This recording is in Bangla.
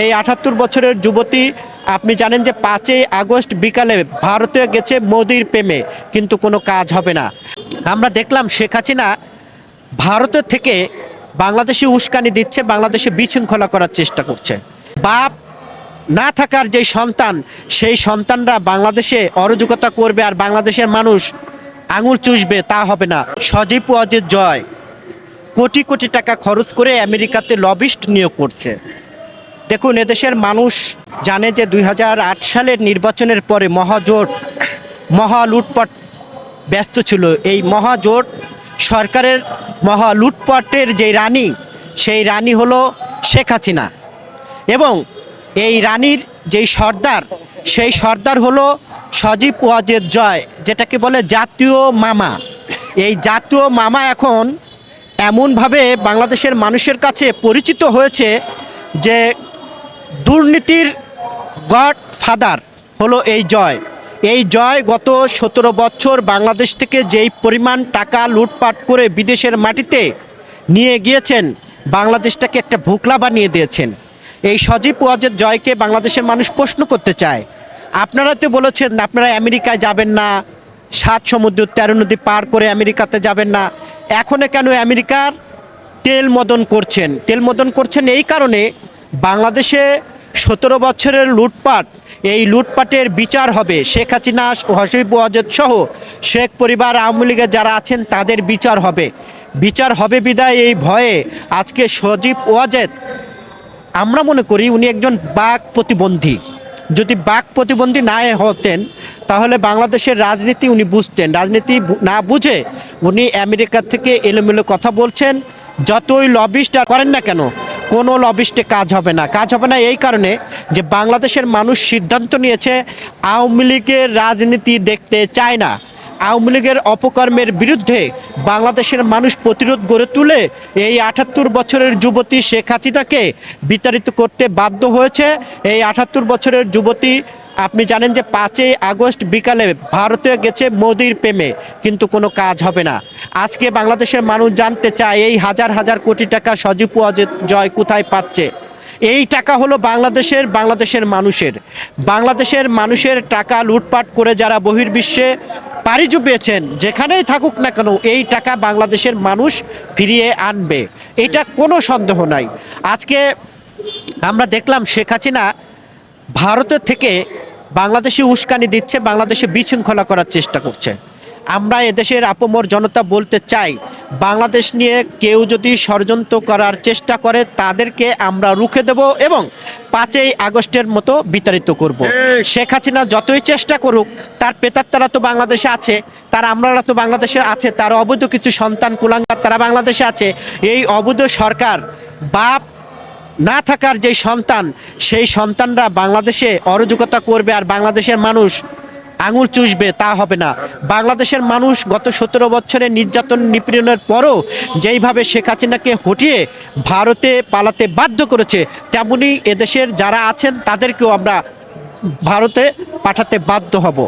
এই আটাত্তর বছরের যুবতী, আপনি জানেন যে পাঁচই আগস্ট বিকালে ভারতে গেছে মোদির প্রেমে, কিন্তু কোনো কাজ হবে না। আমরা দেখলাম শেখ হাসিনা ভারতের থেকে বাংলাদেশে উস্কানি দিচ্ছে, বাংলাদেশে বিশৃঙ্খলা করার চেষ্টা করছে। বাপ না থাকার যে সন্তান, সেই সন্তানরা বাংলাদেশে অরাজকতা করবে আর বাংলাদেশের মানুষ আঙুল চুষবে, তা হবে না। সজীব ওয়াজের জয়, কোটি কোটি টাকা খরচ করে আমেরিকাতে লবিস্ট নিয়োগ করছে। দেখুন, এদেশের মানুষ জানে যে দুই হাজার আট সালের নির্বাচনের পরে মহাজোট মহা লুটপাট ব্যস্ত ছিল। এই মহাজোট সরকারের মহা লুটপাটের যে রানী, সেই রানী হলো শেখ হাসিনা। এবং এই রানীর যেই সর্দার, সেই সর্দার হলো সজীব ওয়াজেদ জয়, যেটাকে বলে জাতীয় মামা। এই জাতীয় মামা এখন এমনভাবে বাংলাদেশের মানুষের কাছে পরিচিত হয়েছে যে দুর্নীতির গড ফাদার হলো এই জয়। এই জয় গত সতেরো বছর বাংলাদেশ থেকে যেই পরিমাণ টাকা লুটপাট করে বিদেশের মাটিতে নিয়ে গিয়েছেন, বাংলাদেশটাকে একটা ভোকলা বানিয়ে দিয়েছেন। এই সজীব ওয়াজের জয়কে বাংলাদেশের মানুষ প্রশ্ন করতে চায়। আপনারা তো বলেছেন, আপনারা আমেরিকায় যাবেন না, সাত সমুদ্র তেরো নদী পার করে আমেরিকাতে যাবেন না। এখনও কেন আমেরিকার তেল মদন করছেন? তেল মদন করছেন এই কারণে বাংলাদেশে সতেরো বছরের লুটপাট, এই লুটপাটের বিচার হবে। শেখ হাসিনা, হসিব ওয়াজেদ সহ শেখ পরিবার আওয়ামী লীগের যারা আছেন, তাদের বিচার হবে। বিচার হবে বিদায় এই ভয়ে আজকে সজীব ওয়াজেদ, আমরা মনে করি উনি একজন বাক প্রতিবন্ধী। যদি বাক প্রতিবন্ধী না হতেন, তাহলে বাংলাদেশের রাজনীতি উনি বুঝতেন। রাজনীতি না বুঝে উনি আমেরিকা থেকে এলোমেলো কথা বলছেন। যতই লবিস্ট করেন না কেন কোনো লবিস্টে কাজ হবে না। কাজ হবে না এই কারণে যে বাংলাদেশের মানুষ সিদ্ধান্ত নিয়েছে, আওয়ামী লীগের রাজনীতি দেখতে চায় না। আওয়ামী লীগের অপকর্মের বিরুদ্ধে বাংলাদেশের মানুষ প্রতিরোধ গড়ে তুলে এই আটাত্তর বছরের যুবতী শেখ হাসিনাকে বিতাড়িত করতে বাধ্য হয়েছে। এই আঠাত্তর বছরের যুবতী আপনি জানেন যে পাঁচই আগস্ট বিকালে ভারতে গেছে মোদির প্রেমে, কিন্তু কোনো কাজ হবে না। আজকে বাংলাদেশের মানুষ জানতে চায়, এই হাজার হাজার কোটি টাকা সজীব জয় কোথায় পাচ্ছে? এই টাকা হলো বাংলাদেশের বাংলাদেশের মানুষের। বাংলাদেশের মানুষের টাকা লুটপাট করে যারা বহির্বিশ্বে পাড়ি জুপিয়েছেন, যেখানেই থাকুক না কেন, এই টাকা বাংলাদেশের মানুষ ফিরিয়ে আনবে। এটা কোনো সন্দেহ নাই। আজকে আমরা দেখলাম শেখ হাসিনা ভারতের থেকে বাংলাদেশে উস্কানি দিচ্ছে বাংলাদেশে বিশৃঙ্খলা করার চেষ্টা করছে। আমরা এদেশের আপমর জনতা বলতে চাই বাংলাদেশ নিয়ে কেউ যদি ষড়যন্ত্র করার চেষ্টা করে তাদেরকে আমরা রুখে দেব এবং পাঁচই আগস্টের মতো বিতাড়িত করব। শেখ হাসিনা যতই চেষ্টা করুক তার পেতাত্তারা তো বাংলাদেশে আছে তার আমরারা তো বাংলাদেশে আছে তার অবৈধ কিছু সন্তান কুলাঙ্গার তারা বাংলাদেশে আছে। এই অবৈধ সরকার বাপ না থাকার যে সন্তান, সেই সন্তানরা বাংলাদেশে অরাজকতা করবে আর বাংলাদেশের মানুষ আঙুল চুষবে, তা হবে না। বাংলাদেশের মানুষ গত সতেরো বছরের নির্যাতন নিপীড়নের পরও যেইভাবে শেখ হাসিনাকে হটিয়ে ভারতে পালাতে বাধ্য করেছে, তেমনি এদেশের যারা আছেন তাদেরকেও আমরা ভারতে পাঠাতে বাধ্য হব।